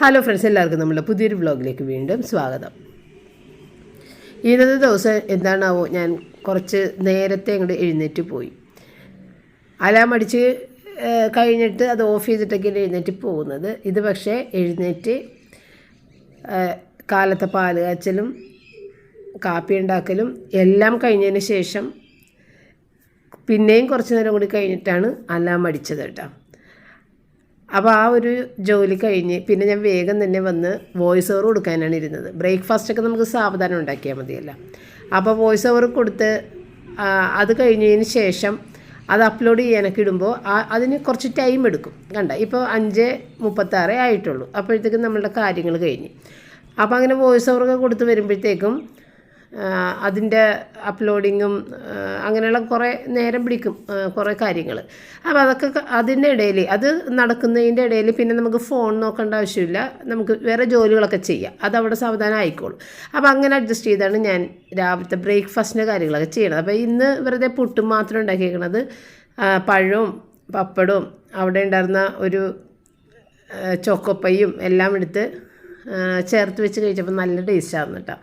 Hello friends എല്ലാവർക്കും നമ്മുടെ പുതിയൊരു വ്ളോഗിലേക്ക് വീണ്ടും സ്വാഗതം. ഇന്നത്തെ ദിവസം എന്താണാവോ ഞാൻ കുറച്ച് നേരത്തെ അങ്ങോട്ട് എഴുന്നേറ്റ് പോയി. അലാം അടിച്ച് കഴിഞ്ഞിട്ട് അത് ഓഫ് ചെയ്തിട്ടൊക്കെ എഴുന്നേറ്റ് പോകുന്നത്. ഇത് പക്ഷേ എഴുന്നേറ്റ് കാലത്തെ പാൽ കാച്ചലും കാപ്പി ഉണ്ടാക്കലും എല്ലാം കഴിഞ്ഞതിന് ശേഷം പിന്നെയും കുറച്ച് നേരം കൂടി കഴിഞ്ഞിട്ടാണ് അലാം അടിച്ചത് കേട്ടോ. അപ്പോൾ ആ ഒരു ജോലി കഴിഞ്ഞ് പിന്നെ ഞാൻ വേഗം തന്നെ വന്ന് വോയിസ് ഓവർ കൊടുക്കാനാണ് ഇരുന്നത്. ബ്രേക്ക്ഫാസ്റ്റൊക്കെ നമുക്ക് സാവധാനം ഉണ്ടാക്കിയാൽ മതിയല്ല. അപ്പോൾ വോയിസ് ഓവർ കൊടുത്ത് അത് കഴിഞ്ഞതിന് ശേഷം അത് അപ്ലോഡ് ചെയ്യാനൊക്കെ ഇടുമ്പോൾ അതിന് കുറച്ച് ടൈം എടുക്കും. കണ്ട? ഇപ്പോൾ അഞ്ച് മുപ്പത്താറേ ആയിട്ടുള്ളൂ. അപ്പോഴത്തേക്കും നമ്മളുടെ കാര്യങ്ങൾ കഴിഞ്ഞ്. അപ്പോൾ അങ്ങനെ വോയിസ് ഓവറൊക്കെ കൊടുത്ത് വരുമ്പോഴത്തേക്കും അതിന്റെ അപ്ലോഡിങ്ങും അങ്ങനെയുള്ള കുറേ നേരം പിടിക്കും കുറേ കാര്യങ്ങൾ. അപ്പോൾ അതൊക്കെ അതിന്റെ ഇടയിൽ അത് നടക്കുന്നതിന്റെ ഇടയിൽ പിന്നെ നമുക്ക് ഫോൺ നോക്കേണ്ട ആവശ്യമില്ല. നമുക്ക് വേറെ ജോലികളൊക്കെ ചെയ്യാം. അതവിടെ സാവധാനം ആയിക്കോളും. അപ്പോൾ അങ്ങനെ അഡ്ജസ്റ്റ് ചെയ്താണ് ഞാൻ രാവിലത്തെ ബ്രേക്ക്ഫാസ്റ്റിന്റെ കാര്യങ്ങളൊക്കെ ചെയ്യണത്. അപ്പോൾ ഇന്ന് വെറുതെ പുട്ടും മാത്രം ഉണ്ടാക്കിയേക്കണത് പഴവും പപ്പടവും അവിടെ ഉണ്ടായിരുന്ന ഒരു ചോക്കോപ്പയും എല്ലാം എടുത്ത് ചേർത്ത് വെച്ച് കഴിച്ചപ്പോൾ നല്ല ടേസ്റ്റായിരുന്നു കേട്ടോ.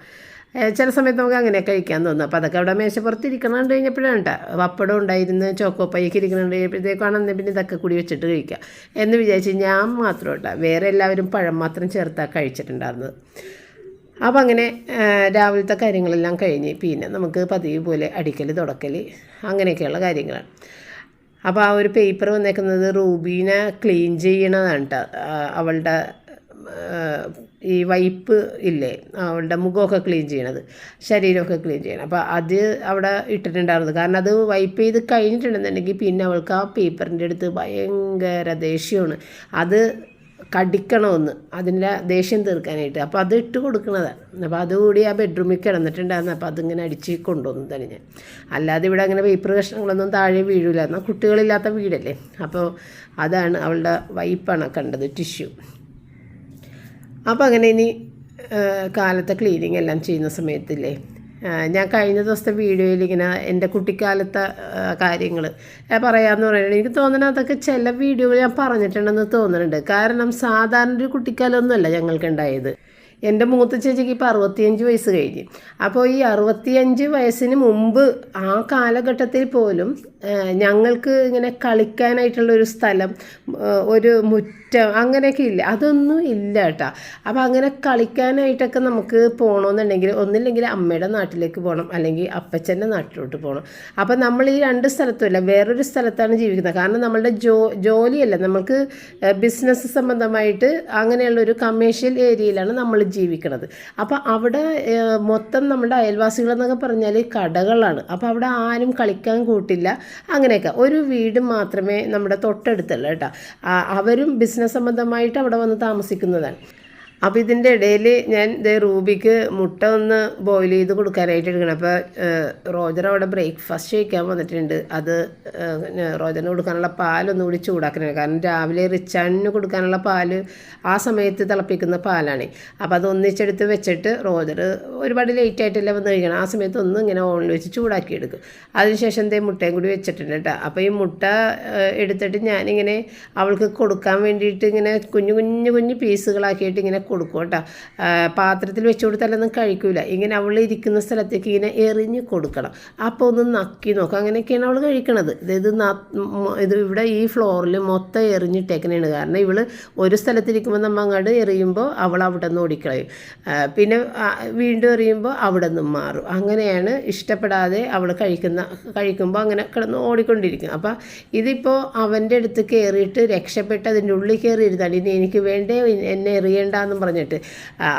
ചില സമയത്ത് നമുക്ക് അങ്ങനെ കഴിക്കാൻ തോന്നും. അപ്പോൾ അതൊക്കെ അവിടെ മേശപ്പുറത്ത് ഇരിക്കണം കഴിഞ്ഞപ്പോഴാണ് കേട്ടോ. പപ്പടം ഉണ്ടായിരുന്നു ചോക്കോപ്പയ്ക്ക് ഇരിക്കണം കഴിഞ്ഞപ്പോഴത്തേക്കാണ് പിന്നെ ഇതൊക്കെ കൂടി വെച്ചിട്ട് കഴിക്കുക എന്ന് വിചാരിച്ച് ഞാൻ മാത്രം കേട്ടോ. വേറെ എല്ലാവരും പഴം മാത്രം ചേർത്താണ് കഴിച്ചിട്ടുണ്ടായിരുന്നത്. അപ്പോൾ അങ്ങനെ രാവിലത്തെ കാര്യങ്ങളെല്ലാം കഴിഞ്ഞ് പിന്നെ നമുക്ക് പതിവ് പോലെ അടിക്കൽ തുടക്കൽ അങ്ങനെയൊക്കെയുള്ള കാര്യങ്ങളാണ്. അപ്പോൾ ആ ഒരു പേപ്പർ വന്നേക്കുന്നത് റൂബീനെ ക്ലീൻ ചെയ്യണതാണ് കേട്ടോ. അവളുടെ ഈ വൈപ്പ് ഇല്ലേ? അവളുടെ മുഖമൊക്കെ ക്ലീൻ ചെയ്യണത്. ശരീരമൊക്കെ ക്ലീൻ ചെയ്യണം. അപ്പോൾ അത് അവിടെ ഇട്ടിട്ടുണ്ടായിരുന്നു. കാരണം അത് വൈപ്പ് ചെയ്ത് കഴിഞ്ഞിട്ടുണ്ടെന്നുണ്ടെങ്കിൽ പിന്നെ അവൾക്ക് ആ പേപ്പറിന്റെ അടുത്ത് ഭയങ്കര ദേഷ്യമാണ്. അത് കടിക്കണമെന്ന്. അതിന്റെ ദേഷ്യം തീർക്കാനായിട്ട്. അപ്പോൾ അത് ഇട്ട് കൊടുക്കണതാണ് അപ്പോൾ അതുകൂടി ആ ബെഡ്റൂമിൽ കിടന്നിട്ടുണ്ടായിരുന്നു. അപ്പോൾ അതിങ്ങനെ അടിച്ച് കൊണ്ടുവന്നു തന്നെ ഞാൻ. അല്ലാതെ ഇവിടെ അങ്ങനെ പേപ്പർ കഷ്ണങ്ങളൊന്നും താഴെ വീഴില്ല എന്നാൽ കുട്ടികളില്ലാത്ത വീടല്ലേ? അപ്പോൾ അതാണ് അവളുടെ വൈപ്പാണ് കണ്ടത് ടിഷ്യൂ. അപ്പോൾ അങ്ങനെ ഇനി കാലത്തെ ക്ലീനിങ് എല്ലാം ചെയ്യുന്ന സമയത്തില്ലേ? ഞാൻ കഴിഞ്ഞ ദിവസത്തെ വീഡിയോയിൽ ഇങ്ങനെ എന്റെ കുട്ടിക്കാലത്തെ കാര്യങ്ങൾ പറയാമെന്ന് പറയുന്നത് എനിക്ക് തോന്നുന്നത് അതൊക്കെ ചില വീഡിയോകൾ ഞാൻ പറഞ്ഞിട്ടുണ്ടെന്ന് തോന്നുന്നുണ്ട്. കാരണം സാധാരണ ഒരു കുട്ടിക്കാലമൊന്നുമല്ല ഞങ്ങൾക്കുണ്ടായത് എന്റെ മൂത്ത ചേച്ചിക്ക് ഇപ്പോൾ അറുപത്തിയഞ്ച് വയസ്സ് കഴിഞ്ഞ്. അപ്പോൾ ഈ അറുപത്തിയഞ്ച് വയസ്സിന് മുമ്പ് ആ കാലഘട്ടത്തിൽ പോലും ഞങ്ങൾക്ക് ഇങ്ങനെ കളിക്കാനായിട്ടുള്ള ഒരു സ്ഥലം ഒരു മുറ്റം അങ്ങനെയൊക്കെ ഇല്ല? അതൊന്നും ഇല്ല കേട്ടോ അപ്പോൾ അങ്ങനെ കളിക്കാനായിട്ടൊക്കെ നമുക്ക് പോകണമെന്നുണ്ടെങ്കിൽ ഒന്നില്ലെങ്കിൽ അമ്മയുടെ നാട്ടിലേക്ക് പോകണം അല്ലെങ്കിൽ അപ്പച്ചന്റെ നാട്ടിലോട്ട് പോകണം അപ്പോൾ നമ്മൾ ഈ രണ്ട് സ്ഥലത്തുമല്ല വേറൊരു സ്ഥലത്താണ് ജീവിക്കുന്നത്. കാരണം നമ്മളുടെ ജോ ജോലിയല്ല നമ്മൾക്ക് ബിസിനസ് സംബന്ധമായിട്ട് അങ്ങനെയുള്ള ഒരു കമേഴ്ഷ്യൽ ഏരിയയിലാണ് നമ്മൾ ജീവിക്കുന്നത് അപ്പോൾ അവിടെ മൊത്തം നമ്മുടെ അയൽവാസികളെന്നൊക്കെ പറഞ്ഞാൽ കടകളാണ്. അപ്പോൾ അവിടെ ആരും കളിക്കാൻ കൂട്ടില്ല. അങ്ങനെയൊക്കെ. ഒരു വീട് മാത്രമേ നമ്മുടെ തൊട്ടടുത്തുള്ള കേട്ടോ. അവരും ബിസിനസ് സംബന്ധമായിട്ട് അവിടെ വന്ന് താമസിക്കുന്നതാണ്. അപ്പോൾ ഇതിന്റെ ഇടയിൽ ഞാൻ ദേ റൂബിക്ക് മുട്ട ഒന്ന് ബോയിൽ ചെയ്ത് കൊടുക്കാനായിട്ട് എടുക്കണം. അപ്പോൾ റോജർ അവിടെ ബ്രേക്ക്ഫാസ്റ്റ് കഴിക്കാൻ വന്നിട്ടുണ്ട്. അത് റോജറിന് കൊടുക്കാനുള്ള പാലൊന്നും കൂടി ചൂടാക്കണം. കാരണം രാവിലെ റിച്ചാണിന് കൊടുക്കാനുള്ള പാൽ ആ സമയത്ത് തിളപ്പിക്കുന്ന പാലാണ്. അപ്പോൾ അത് ഒന്നിച്ചെടുത്ത് വെച്ചിട്ട് റോജർ ഒരുപാട് ലേറ്റ് ആയിട്ടല്ല വന്ന് കഴിക്കണം. ആ സമയത്ത് ഒന്ന് ഇങ്ങനെ ഓണിൽ വെച്ച് ചൂടാക്കി എടുക്കും. അതിനുശേഷം എന്തേ മുട്ടയും കൂടി വെച്ചിട്ടുണ്ട് കേട്ടോ. അപ്പോൾ ഈ മുട്ട എടുത്തിട്ട് ഞാനിങ്ങനെ അവൾക്ക് കൊടുക്കാൻ വേണ്ടിയിട്ട് ഇങ്ങനെ കുഞ്ഞു കുഞ്ഞു കുഞ്ഞു പീസുകളാക്കിയിട്ട് ഇങ്ങനെ കൊടുക്കും കേട്ടോ. പാത്രത്തിൽ വെച്ച് കൊടുത്താലൊന്നും കഴിക്കൂല. ഇങ്ങനെ അവൾ ഇരിക്കുന്ന സ്ഥലത്തേക്ക് ഇങ്ങനെ എറിഞ്ഞ് കൊടുക്കണം. അപ്പോൾ ഒന്ന് നക്കി നോക്കും. അങ്ങനെയൊക്കെയാണ് അവൾ കഴിക്കണത്. ഇത് ഇത് ഇവിടെ ഈ ഫ്ലോറിൽ മൊത്തം എറിഞ്ഞിട്ടേക്കണേണ്. കാരണം ഇവൾ ഒരു സ്ഥലത്തിരിക്കുമ്പോൾ നമ്മൾ അങ്ങോട്ട് എറിയുമ്പോൾ അവൾ അവിടെ നിന്ന് ഓടിക്കളയും പിന്നെ വീണ്ടും എറിയുമ്പോൾ അവിടെ നിന്നും മാറും. അങ്ങനെയാണ് ഇഷ്ടപ്പെടാതെ അവൾ കഴിക്കുന്ന കഴിക്കുമ്പോൾ അങ്ങനെ കിടന്ന് ഓടിക്കൊണ്ടിരിക്കും. അപ്പോൾ ഇതിപ്പോൾ അവന്റെ അടുത്ത് കയറിയിട്ട് രക്ഷപ്പെട്ട് അതിന്റെ ഉള്ളിൽ കയറി ഇരുന്നാണ് ഇനി എനിക്ക് വേണ്ടേ എന്നെ എറിയണ്ടെന്നും പറഞ്ഞിട്ട്.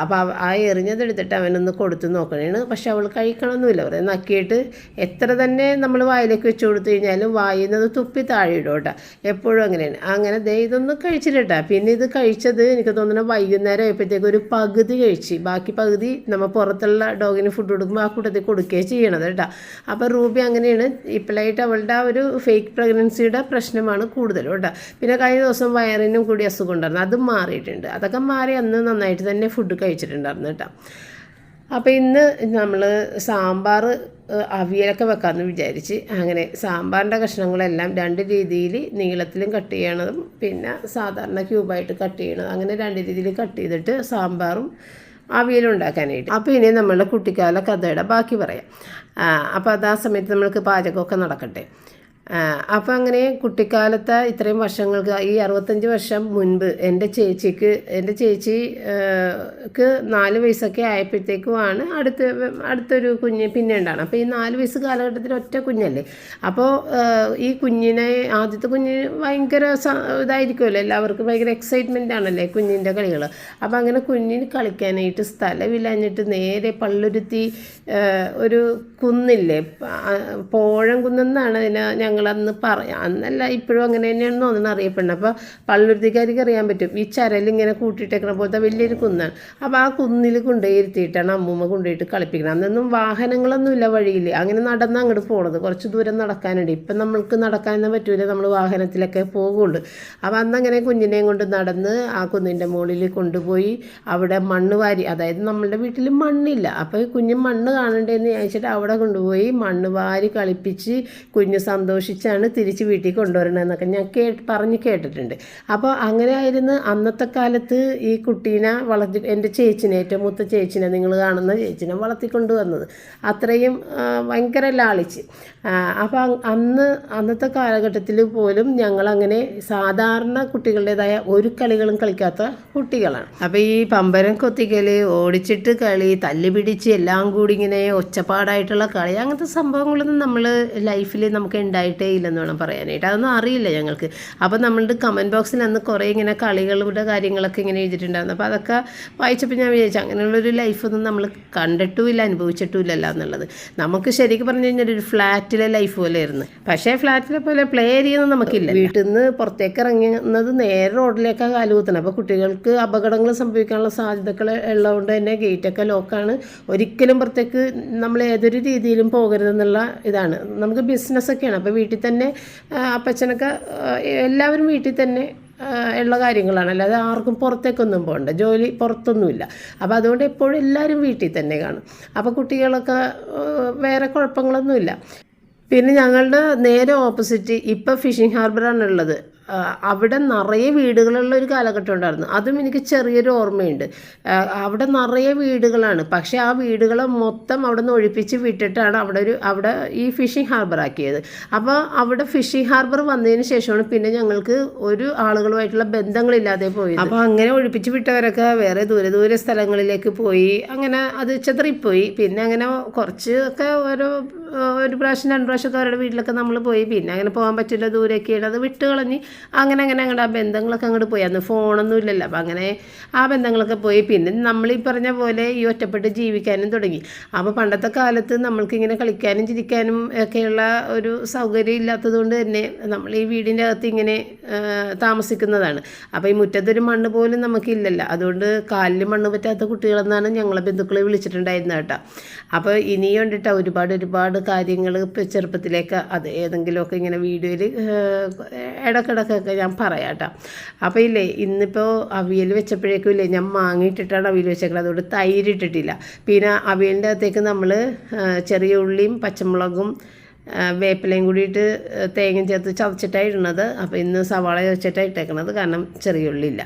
അപ്പോൾ ആ എറിഞ്ഞതെടുത്തിട്ട് അവനൊന്ന് കൊടുത്തു നോക്കണേണ്. പക്ഷെ അവൾ കഴിക്കണമെന്നില്ല പറയും നക്കിയിട്ട് എത്ര തന്നെ നമ്മൾ വായിലേക്ക് വെച്ച് കൊടുത്തു കഴിഞ്ഞാലും വായിന്നത് തുപ്പി താഴെ ഇടും കേട്ടോ. എപ്പോഴും അങ്ങനെയാണ്. അങ്ങനെ ദേ ഇതൊന്നും കഴിച്ചിട്ടാ പിന്നെ ഇത് കഴിച്ചത് എനിക്ക് തോന്നുന്നു വൈകുന്നേരം ആയപ്പോഴത്തേക്ക് ഒരു പകുതി കഴിച്ച്. ബാക്കി പകുതി നമ്മൾ പുറത്തുള്ള ഡോഗിന് ഫുഡ് കൊടുക്കുമ്പോൾ ആ കൂട്ടത്തിൽ കൊടുക്കുകയും ചെയ്യണത് കേട്ടോ. അപ്പോൾ റൂബി അങ്ങനെയാണ്. ഇപ്പോഴായിട്ട് അവളുടെ ആ ഒരു ഫേക്ക് പ്രഗ്നൻസിയുടെ പ്രശ്നമാണ് കൂടുതലും കേട്ടോ. പിന്നെ കഴിഞ്ഞ ദിവസം വയറിനും കൂടി അസുഖം ഉണ്ടായിരുന്നു. അതും മാറിയിട്ടുണ്ട്. അതൊക്കെ മാറി അന്ന് നന്നായിട്ട് തന്നെ ഫുഡ് കഴിച്ചിട്ടുണ്ടായിരുന്നു കേട്ടോ. അപ്പോൾ ഇന്ന് നമ്മൾ സാമ്പാർ അവിയലൊക്കെ വെക്കാമെന്ന് വിചാരിച്ച് അങ്ങനെ സാമ്പാറിന്റെ കഷ്ണങ്ങളെല്ലാം രണ്ട് രീതിയിൽ നീളത്തിലും കട്ട് ചെയ്യണതും പിന്നെ സാധാരണ ക്യൂബായിട്ട് കട്ട് ചെയ്യണതും അങ്ങനെ രണ്ട് രീതിയിൽ കട്ട് ചെയ്തിട്ട് സാമ്പാറും അവിയലും ഉണ്ടാക്കാനായിട്ട്. അപ്പോൾ ഇനി നമ്മളുടെ കുട്ടിക്കാല കഥയുടെ ബാക്കി പറയാം. അപ്പോൾ അത് ആ സമയത്ത് നമ്മൾക്ക് പാചകമൊക്കെ നടക്കട്ടെ. അപ്പോൾ അങ്ങനെ കുട്ടിക്കാലത്തെ ഇത്രയും വർഷങ്ങൾക്ക് ഈ അറുപത്തഞ്ച് വർഷം മുൻപ് എന്റെ ചേച്ചിക്ക് എന്റെ ചേച്ചിക്ക് നാല് വയസ്സൊക്കെ ആയപ്പോഴത്തേക്കുമാണ് അടുത്ത അടുത്തൊരു കുഞ്ഞ് പിന്നെ ഉണ്ടാണ്. അപ്പോൾ ഈ നാല് വയസ്സ് കാലഘട്ടത്തിൽ ഒറ്റ കുഞ്ഞല്ലേ? അപ്പോൾ ഈ കുഞ്ഞിനെ ആദ്യത്തെ കുഞ്ഞിന് ഭയങ്കര ഇതായിരിക്കുമല്ലോ? എല്ലാവർക്കും ഭയങ്കര എക്സൈറ്റ്മെന്റ് ആണല്ലേ കുഞ്ഞിന്റെ കളികൾ? അപ്പോൾ അങ്ങനെ കുഞ്ഞിന് കളിക്കാനായിട്ട് സ്ഥലമില്ലാഞ്ഞിട്ട് നേരെ പള്ളുരുത്തി ഒരു കുന്നില്ലേ പോഴം കുന്നെന്നാണ് അതിനെ ഞങ്ങളന്ന് പറയാം. അന്നല്ല ഇപ്പോഴും അങ്ങനെ തന്നെയാണ് തോന്നുന്നത് അറിയപ്പെടുന്നത്. അപ്പോൾ പള്ളുരുത്തിക്കാർക്ക് അറിയാൻ പറ്റും. ഈ ചരലിങ്ങനെ കൂട്ടിയിട്ടേക്കണ പോലത്തെ വലിയൊരു കുന്നാണ്. അപ്പോൾ ആ കുന്നിൽ കൊണ്ടുപോയി ഇരുത്തിയിട്ടാണ് അമ്മൂമ്മ കൊണ്ടുപോയിട്ട് കളിപ്പിക്കണം അന്നൊന്നും വാഹനങ്ങളൊന്നുമില്ല വഴിയിൽ അങ്ങനെ നടന്ന് അങ്ങോട്ട് പോണത്. കുറച്ച് ദൂരം നടക്കാനുണ്ട്. ഇപ്പം നമ്മൾക്ക് നടക്കാനൊന്നും പറ്റൂല. നമ്മൾ വാഹനത്തിലൊക്കെ പോകുള്ളൂ. അപ്പോൾ അന്നങ്ങനെ കുഞ്ഞിനെയും കൊണ്ട് നടന്ന് ആ കുന്നിന്റെ മുകളിൽ കൊണ്ടുപോയി അവിടെ മണ്ണ് വാരി. അതായത് നമ്മളുടെ വീട്ടിൽ മണ്ണില്ല. അപ്പോൾ കുഞ്ഞ് മണ്ണ് കാണണ്ടേന്ന് ചോദിച്ചിട്ട് അവിടെ കൊണ്ടുപോയി മണ്ണ് വാരി കളിപ്പിച്ച് കുഞ്ഞ് സന്തോഷിച്ചാണ് തിരിച്ച് വീട്ടിൽ കൊണ്ടുവരണമെന്നൊക്കെ ഞാൻ കേ പറഞ്ഞ് കേട്ടിട്ടുണ്ട്. അപ്പോൾ അങ്ങനെ ആയിരുന്നു അന്നത്തെ കാലത്ത് ഈ കുട്ടീനെ വളർത്തി എന്റെ ചേച്ചിനെ ഏറ്റവും മൂത്ത ചേച്ചിനെ നിങ്ങൾ കാണുന്ന ചേച്ചിനെ വളർത്തിക്കൊണ്ട് വന്നത്. അത്രയും ഭയങ്കര ലാളിച്ച്. അപ്പോൾ അന്ന് അന്നത്തെ കാലഘട്ടത്തിൽ പോലും ഞങ്ങളങ്ങനെ സാധാരണ കുട്ടികളുടേതായ ഒരു കളികളും കളിക്കാത്ത കുട്ടികളാണ്. അപ്പോൾ ഈ പമ്പരം കൊത്തിക്കൽ ഓടിച്ചിട്ട് കളി തല്ലി പിടിച്ച് എല്ലാം കൂടി ഇങ്ങനെ ഒച്ചപ്പാടായിട്ടുള്ള കളി അങ്ങനത്തെ സംഭവങ്ങളൊന്നും നമ്മൾ ലൈഫിൽ നമുക്ക് ഉണ്ടായിട്ടേ ഇല്ലെന്ന് വേണം പറയാനായിട്ട്. അതൊന്നും അറിയില്ല ഞങ്ങൾക്ക്. അപ്പോൾ നമ്മളുടെ കമന്റ് ബോക്സിൽ അന്ന് കുറേ ഇങ്ങനെ കളികളുടെ കാര്യങ്ങളൊക്കെ ഇങ്ങനെ എഴുതിയിട്ടുണ്ടായിരുന്നു. അപ്പോൾ അതൊക്കെ വായിച്ചപ്പോൾ ഞാൻ വിചാരിച്ചു അങ്ങനെയുള്ളൊരു ലൈഫൊന്നും നമ്മൾ കണ്ടിട്ടുമില്ല അനുഭവിച്ചിട്ടുമില്ലല്ലോ എന്നുള്ളത്. നമുക്ക് ശരിക്കും പറഞ്ഞു കഴിഞ്ഞാൽ ഒരു ഫ്ലാറ്റിലെ ലൈഫ് പോലെ ആയിരുന്നു പക്ഷേ ഫ്ലാറ്റിലെ പോലെ പ്ലേ ഏരിയൊന്നും നമുക്കില്ല. വീട്ടിൽ നിന്ന് പുറത്തേക്ക് ഇറങ്ങുന്നത് നേരെ റോഡിലേക്കാണ് കാലുകുത്തണം അപ്പോൾ കുട്ടികൾക്ക് അപകടങ്ങൾ സംഭവിക്കാനുള്ള സാധ്യതകൾ ഉള്ളതുകൊണ്ട് തന്നെ ഗേറ്റൊക്കെ ലോക്കാണ് ഒരിക്കലും പുറത്തേക്ക് നമ്മൾ ഏതൊരു രീതിയിലും പോകരുതെന്നുള്ള ഇതാണ്. നമുക്ക് ബിസിനസ്സൊക്കെയാണ് അപ്പോൾ വീട്ടിൽ തന്നെ അപ്പച്ചനൊക്കെ എല്ലാവരും വീട്ടിൽ തന്നെ ഉള്ള കാര്യങ്ങളാണ്. അല്ലാതെ ആർക്കും പുറത്തേക്കൊന്നും പോകണ്ട. ജോലി പുറത്തൊന്നുമില്ല. അപ്പോൾ അതുകൊണ്ട് എപ്പോഴും എല്ലാവരും വീട്ടിൽ തന്നെ കാണും. അപ്പോൾ കുട്ടികളൊക്കെ വേറെ കുഴപ്പങ്ങളൊന്നുമില്ല. പിന്നെ ഞങ്ങളുടെ നേരെ ഓപ്പോസിറ്റ് ഇപ്പോൾ ഫിഷിംഗ് ഹാർബറാണ് ഉള്ളത്. അവിടെ നിറയെ വീടുകളുള്ള ഒരു കാലഘട്ടം ഉണ്ടായിരുന്നു. അതും എനിക്ക് ചെറിയൊരു ഓർമ്മയുണ്ട്. അവിടെ നിറയെ വീടുകളാണ്. പക്ഷേ ആ വീടുകളെ മൊത്തം അവിടെ നിന്ന് ഒഴിപ്പിച്ച് വിട്ടിട്ടാണ് അവിടെ ഒരു അവിടെ ഈ ഫിഷിംഗ് ഹാർബർ ആക്കിയത്. അപ്പോൾ അവിടെ ഫിഷിംഗ് ഹാർബർ വന്നതിന് ശേഷമാണ് പിന്നെ ഞങ്ങൾക്ക് ഒരു ആളുകളുമായിട്ടുള്ള ബന്ധങ്ങളില്ലാതെ പോയി അപ്പോൾ അങ്ങനെ ഒഴിപ്പിച്ച് വിട്ടവരൊക്കെ വേറെ ദൂരെ ദൂരെ സ്ഥലങ്ങളിലേക്ക് പോയി. അങ്ങനെ അത് ചെതറിപ്പോയി പിന്നെ അങ്ങനെ കുറച്ചൊക്കെ ഓരോ ഒരു പ്രാവശ്യം രണ്ട് അവരുടെ വീട്ടിലൊക്കെ നമ്മൾ പോയി. പിന്നെ അങ്ങനെ പോകാൻ പറ്റില്ല ദൂരൊക്കെയാണ് അത് വിട്ട് കളഞ്ഞ് അങ്ങനെ അങ്ങനെ അങ്ങോട്ട് ആ ബന്ധങ്ങളൊക്കെ അങ്ങോട്ട് പോയി. അന്ന് ഫോണൊന്നും ഇല്ലല്ലോ. അപ്പം അങ്ങനെ ആ ബന്ധങ്ങളൊക്കെ പോയി. പിന്നെ നമ്മൾ ഈ പറഞ്ഞ പോലെ ഈ ഒറ്റപ്പെട്ട് ജീവിക്കാനും തുടങ്ങി. അപ്പോൾ പണ്ടത്തെ കാലത്ത് നമ്മൾക്കിങ്ങനെ കളിക്കാനും ചിരിക്കാനും ഒക്കെയുള്ള ഒരു സൗകര്യം ഇല്ലാത്തത് കൊണ്ട് തന്നെ നമ്മൾ ഈ വീടിന്റെ അകത്ത് ഇങ്ങനെ താമസിക്കുന്നതാണ്. അപ്പോൾ ഈ മുറ്റത്തൊരു മണ്ണ് പോലും നമുക്കില്ലല്ലോ. അതുകൊണ്ട് കാലിൽ മണ്ണ് പറ്റാത്ത കുട്ടികളെന്നാണ് ഞങ്ങളെ ബന്ധുക്കളെ വിളിച്ചിട്ടുണ്ടായിരുന്നത് കേട്ടോ. അപ്പോൾ ഇനിയും കണ്ടിട്ട് ഒരുപാട് ഒരുപാട് കാര്യങ്ങൾ ഇപ്പോൾ ചെറുപ്പത്തിലേക്ക് അത് ഏതെങ്കിലുമൊക്കെ ഇങ്ങനെ വീഡിയോയിൽ ഇടക്കിടക്കൊക്കെ ഞാൻ പറയാം കേട്ടോ അപ്പോൾ ഇല്ലേ ഇന്നിപ്പോൾ അവിയൽ വെച്ചപ്പോഴേക്കും ഇല്ലേ ഞാൻ മാങ്ങിയിട്ടിട്ടാണ് അവിയൽ വെച്ചേക്കുന്നത് അതുകൊണ്ട് തൈരിട്ടിട്ടില്ല പിന്നെ അവിയലിന്റെ അകത്തേക്ക് നമ്മൾ ചെറിയ ഉള്ളിയും പച്ചമുളകും വേപ്പിലയും കൂടിയിട്ട് തേങ്ങ ചേർത്ത് ചതച്ചിട്ടാണ് ഇടുന്നത്. അപ്പോൾ ഇന്ന് സവാള ചതച്ചിട്ടാണ് ഇട്ടേക്കണത്. കാരണം ചെറിയ ഉള്ളിയില്ല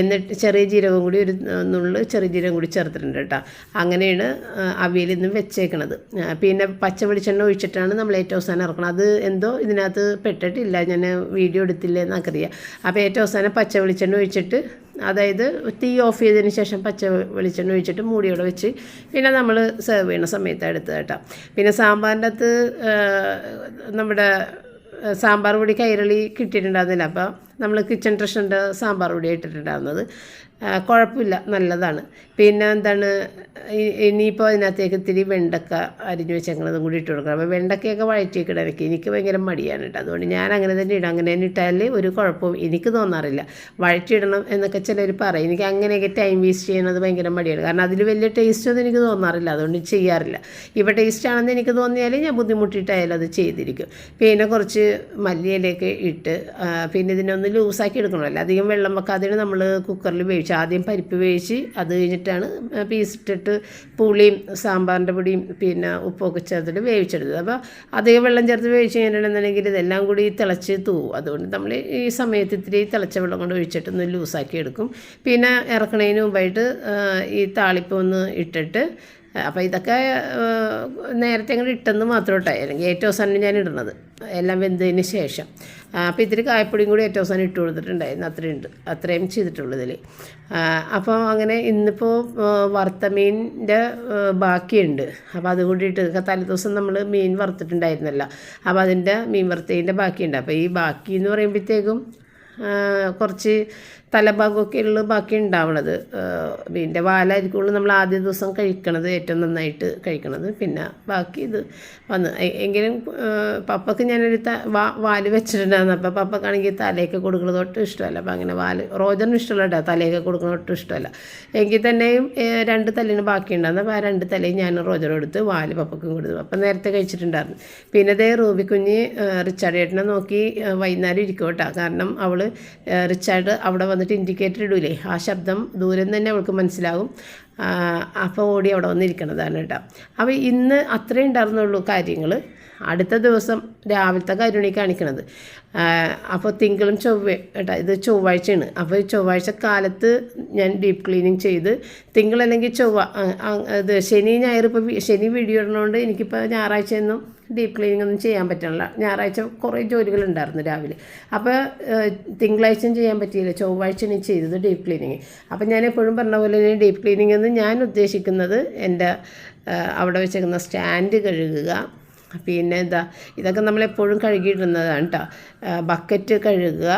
എന്നിട്ട് ചെറിയ ജീരകം കൂടി ഒരു നുള്ളു ചെറിയ ജീരകം കൂടി ചേർത്തിട്ടുണ്ട് കേട്ടോ. അങ്ങനെയാണ് അവിയൽ ഇന്ന് വെച്ചേക്കണത്. പിന്നെ പച്ച വെളിച്ചെണ്ണ ഒഴിച്ചിട്ടാണ് നമ്മൾ ഏറ്റവും അവസാനം ഇറക്കണം അത് എന്തോ ഇതിനകത്ത് പെട്ടിട്ടില്ല. ഞാൻ വീഡിയോ എടുത്തില്ല എന്നൊക്കറിയാം അപ്പോൾ ഏറ്റവും അവസാനം പച്ച വെളിച്ചെണ്ണ ഒഴിച്ചിട്ട് അതായത് തീ ഓഫ് ചെയ്തതിന് ശേഷം പച്ച വെളിച്ചെണ്ണ ഒഴിച്ചിട്ട് മൂടിയോടെ വെച്ച് പിന്നെ നമ്മൾ സെർവ് ചെയ്യുന്ന സമയത്ത് എടുത്ത് കേട്ടോ. പിന്നെ സാമ്പാറിന്റെ അകത്ത് നമ്മുടെ സാമ്പാർ പൊടി കൈരളി കിട്ടിയിട്ടുണ്ടായിരുന്നില്ല. അപ്പോൾ നമ്മൾ കിച്ചൺ ട്രഷറിന്റെ സാമ്പാർ പൊടി ഇട്ടിട്ടുണ്ടാകുന്നത് കുഴപ്പമില്ല നല്ലതാണ്. പിന്നെ എന്താണ് ഇനിയിപ്പോൾ അതിനകത്തേക്ക് ഇത്തിരി വെണ്ടക്ക അരിഞ്ഞു വെച്ചേക്കുന്നതും കൂടി ഇട്ട് കൊടുക്കണം. അപ്പോൾ വെണ്ടക്കയൊക്കെ വഴറ്റിയൊക്കെ ഇടയ്ക്ക് എനിക്ക് ഭയങ്കര മടിയാണ് കേട്ടോ. അതുകൊണ്ട് ഞാൻ അങ്ങനെ തന്നെ ഇടാം. അങ്ങനെ തന്നെ ഇട്ടാൽ ഒരു കുഴപ്പവും എനിക്ക് തോന്നാറില്ല. വഴറ്റിയിടണം എന്നൊക്കെ ചിലർ പറയും. എനിക്ക് അങ്ങനെയൊക്കെ ടൈം വേസ്റ്റ് ചെയ്യുന്നത് ഭയങ്കര മടിയാണ്. കാരണം അതിൽ വലിയ ടേസ്റ്റ് ഒന്നും എനിക്ക് തോന്നാറില്ല. അതുകൊണ്ട് ചെയ്യാറില്ല. ഇപ്പോൾ ടേസ്റ്റ് ആണെന്ന് എനിക്ക് തോന്നിയാൽ ഞാൻ ബുദ്ധിമുട്ടിയിട്ടായാലും അത് ചെയ്തിരിക്കും. പിന്നെ കുറച്ച് മല്ലിയിലൊക്കെ ഇട്ട് പിന്നെ ഇതിനൊന്ന് ലൂസാക്കി എടുക്കണമല്ലോ അധികം വെള്ളം വെക്കാതെ നമ്മൾ കുക്കറിൽ വേവിച്ച് ആദ്യം പരിപ്പ് വേവിച്ച് അത് കഴിഞ്ഞിട്ടാണ് പീസ് ഇട്ടിട്ട് പുളിയും സാമ്പാറിന്റെ പൊടിയും പിന്നെ ഉപ്പൊക്കെ ചേർത്തിട്ട് വേവിച്ചെടുത്തത് അപ്പോൾ അധികം വെള്ളം ചേർത്ത് വേവിച്ച് കഴിഞ്ഞിട്ടുണ്ടെന്നുണ്ടെങ്കിൽ ഇതെല്ലാം കൂടി തിളച്ച് തൂവും. അതുകൊണ്ട് നമ്മൾ ഈ സമയത്ത് ഇത്തിരി തിളച്ച വെള്ളം കൊണ്ട് ഒഴിച്ചിട്ട് ഒന്ന് ലൂസാക്കി എടുക്കും. പിന്നെ ഇറക്കണതിന് മുമ്പായിട്ട് ഈ താളിപ്പ് ഒന്ന് ഇട്ടിട്ട് അപ്പോൾ ഇതൊക്കെ നേരത്തെ അങ്ങോട്ട് ഇട്ടെന്ന് മാത്രം ഇട്ടായി അല്ലെങ്കിൽ ഏറ്റവും അവസാനം ഞാൻ ഇടുന്നത് എല്ലാം വെന്തതിന് ശേഷം. അപ്പോൾ ഇത്തിരി കായപ്പൊടിയും കൂടി ഏറ്റവും അവസാനം ഇട്ട് കൊടുത്തിട്ടുണ്ടായിരുന്നു. അത്രയും ഉണ്ട്. അത്രയും ചെയ്തിട്ടുള്ളൂ ഇതിൽ അപ്പോൾ അങ്ങനെ ഇന്നിപ്പോൾ വറുത്ത മീനിന്റെ ബാക്കിയുണ്ട്. അപ്പോൾ അത് കൂടിയിട്ട് തലേദിവസം നമ്മൾ മീൻ വറുത്തിട്ടുണ്ടായിരുന്നല്ലോ. അപ്പോൾ അതിന്റെ മീൻ വറുത്തതിന്റെ ബാക്കിയുണ്ട്. അപ്പോൾ ഈ ബാക്കി എന്ന് പറയുമ്പോഴത്തേക്കും കുറച്ച് തലഭാഗമൊക്കെ ഉള്ള ബാക്കി ഉണ്ടാവണത് ഇതിന്റെ വാലായിരിക്കുള്ളൂ നമ്മൾ ആദ്യ ദിവസം കഴിക്കണത് ഏറ്റവും നന്നായിട്ട് കഴിക്കണത്. പിന്നെ ബാക്കി ഇത് വന്ന് എങ്കിലും പപ്പക്ക് ഞാനൊരു ത വാ വാൽ വെച്ചിട്ടുണ്ടായിരുന്നു. അപ്പോൾ പപ്പക്കാണെങ്കിൽ തലയൊക്കെ കൊടുക്കുന്നത് ഒട്ടും ഇഷ്ടമല്ല. അപ്പോൾ അങ്ങനെ വാൽ റോജറിന് ഇഷ്ടമല്ല കേട്ടോ തലയൊക്കെ കൊടുക്കുന്നത് ഒട്ടും ഇഷ്ടമല്ല. എങ്കിൽ തന്നെയും രണ്ട് തലേന് ബാക്കിയുണ്ടായിരുന്നു. അപ്പോൾ ആ രണ്ട് തലയും ഞാൻ റോജറും എടുത്ത് വാൽ പപ്പക്കും കൊടുത്തു. അപ്പം നേരത്തെ കഴിച്ചിട്ടുണ്ടായിരുന്നു. പിന്നെ ദേ റൂബി കുഞ്ഞ് റിച്ചാർഡ് ഏട്ടനെ നോക്കി വൈകുന്നേരം ഇരിക്കും കേട്ടോ. കാരണം അവൾ റിച്ചാർഡ് അവിടെ വന്നിട്ട് ഇൻഡിക്കേറ്റർ ഇടൂലേ? ആ ശബ്ദം ദൂരം തന്നെ അവൾക്ക് മനസ്സിലാകും അപ്പോൾ ഓടി അവിടെ വന്നിരിക്കണതാണ് കേട്ടോ. അപ്പോൾ ഇന്ന് അത്രേ ഉണ്ടായിരുന്നുള്ളൂ കാര്യങ്ങൾ അടുത്ത ദിവസം രാവിലത്തെ കരുണി കാണിക്കണത്. അപ്പോൾ തിങ്കളും ചൊവ്വ കേട്ടോ ഇത് ചൊവ്വാഴ്ചയാണ്. അപ്പോൾ ചൊവ്വാഴ്ച കാലത്ത് ഞാൻ ഡീപ്പ് ക്ലീനിങ് ചെയ്ത് തിങ്കൾ അല്ലെങ്കിൽ ചൊവ്വ ഇത് ശനി ഞായർ ഇപ്പോൾ ശനി വീഡിയോ ഇടുന്നതുകൊണ്ട് എനിക്കിപ്പോൾ ഞായറാഴ്ചയൊന്നും ഡീപ്പ് ക്ലീനിങ് ഒന്നും ചെയ്യാൻ പറ്റണില്ല. ഞായറാഴ്ച കുറേ ജോലികളുണ്ടായിരുന്നു രാവിലെ. അപ്പോൾ തിങ്കളാഴ്ചയും ചെയ്യാൻ പറ്റിയില്ല. ചൊവ്വാഴ്ച എനിക്ക് ചെയ്തത് ഡീപ്പ് ക്ലീനിങ് അപ്പോൾ ഞാൻ എപ്പോഴും പറഞ്ഞ പോലെ തന്നെ ഡീപ്പ് ക്ലീനിങ് എന്ന് ഞാൻ ഉദ്ദേശിക്കുന്നത് എന്റെ അവിടെ വെച്ചേക്കുന്ന സ്റ്റാൻഡ് കഴുകുക പിന്നെ എന്താ ഇതൊക്കെ നമ്മളെപ്പോഴും കഴുകിയിടുന്നതാണ് കേട്ടോ ബക്കറ്റ് കഴുകുക